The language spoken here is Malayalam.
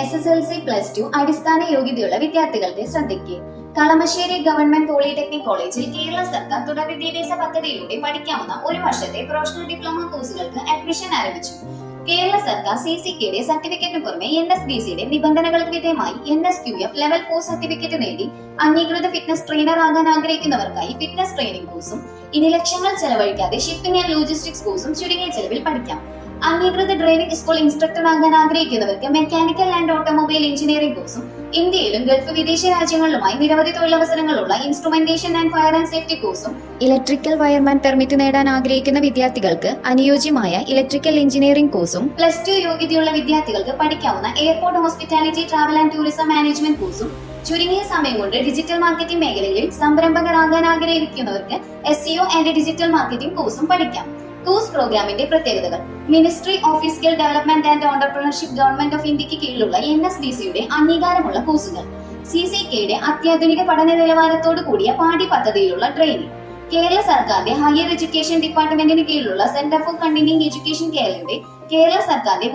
S S L C plus two അടിസ്ഥാന യോഗ്യതയുള്ള വിദ്യാർത്ഥികളുടെ ശ്രദ്ധയ്ക്ക്. കളമശ്ശേരി ഗവൺമെന്റ് പോളിടെക്നിക് കോളേജിൽ കേരള സർക്കാർ തുടർ വിദ്യാഭ്യാസ പദ്ധതിയിലൂടെ പഠിക്കാവുന്ന ഒരു വർഷത്തെ പ്രൊഫഷണൽ ഡിപ്ലോമ കോഴ്സുകൾക്ക് അഡ്മിഷൻ ആരംഭിച്ചു. കേരള സർക്കാർ സി സി കെയുടെ സർട്ടിഫിക്കറ്റിന് പുറമെ എൻ എസ് ബി സിയുടെ നിബന്ധനകൾക്ക് വിധേയമായി N S Q F level four certificate നേടി അംഗീകൃത ഫിറ്റ്നസ് ട്രെയിനർ ആകാൻ ആഗ്രഹിക്കുന്നവർക്കായി ഫിറ്റ്നസ് ട്രെയിനിംഗ് കോഴ്സും ഇനി ലക്ഷങ്ങൾ ചെലവഴിക്കാതെ ഷിപ്പിംഗ് ആൻഡ് ലോജിസ്റ്റിക്സ് കോഴ്സും ചുരുങ്ങിയ ചെലവിൽ പഠിക്കാം. അംഗീകൃത ഡ്രൈവിംഗ് സ്കൂൾ ഇൻസ്ട്രക്ടർ ആകാൻ ആഗ്രഹിക്കുന്നവർക്ക് മെക്കാനിക്കൽ ആൻഡ് ഓട്ടോമൊബൈൽ എഞ്ചിനീയറിംഗ് കോഴ്സും ഇന്ത്യയിലും ഗൾഫ് വിദേശ രാജ്യങ്ങളിലുമായി നിരവധി തൊഴിലവസരങ്ങളുള്ള instrumentation and fire and safety കോഴ്സും ഇലക്ട്രിക്കൽ വയർമാൻ പെർമിറ്റ് നേടാൻ ആഗ്രഹിക്കുന്ന വിദ്യാർത്ഥികൾക്ക് അനുയോജ്യമായ ഇലക്ട്രിക്കൽ എഞ്ചിനീയറിംഗ് കോഴ്സും പ്ലസ് ടു യോഗ്യതയുള്ള വിദ്യാർത്ഥികൾക്ക് പഠിക്കാവുന്ന airport hospitality travel and tourism management കോഴ്സും ചുരുങ്ങിയ സമയം കൊണ്ട് ഡിജിറ്റൽ മാർക്കറ്റിംഗ് മേഖലയിൽ സംരംഭകരാകാൻ ആഗ്രഹിക്കുന്നവർക്ക് S CO and digital marketing കോഴ്സും പഠിക്കാം. കോഴ്സ് പ്രോഗ്രാമിന്റെ പ്രത്യേകതകൾ. Ministry of skill development and entrepreneurship government of ഇന്ത്യയ്ക്ക് കീഴിലുള്ള എൻ എസ് ഡി സിയുടെ അംഗീകാരമുള്ള കോഴ്സുകൾ. സി സി കെയുടെ അത്യാധുനിക പഠന നിലവാരത്തോടു കൂടിയ പാഠ്യ പദ്ധതിയിലുള്ള ട്രെയിനിങ് കേരള സർക്കാരിന്റെ ഹയർ എഡ്യൂക്കേഷൻ ഡിപ്പാർട്ട്മെന്റിന് കീഴിലുള്ള സെന്റർ ഫോർ കണ്ടിന്യൂയിങ് എഡ്യൂക്കേഷൻ കേരളയുടെ കേരള സർക്കാരിന്റെ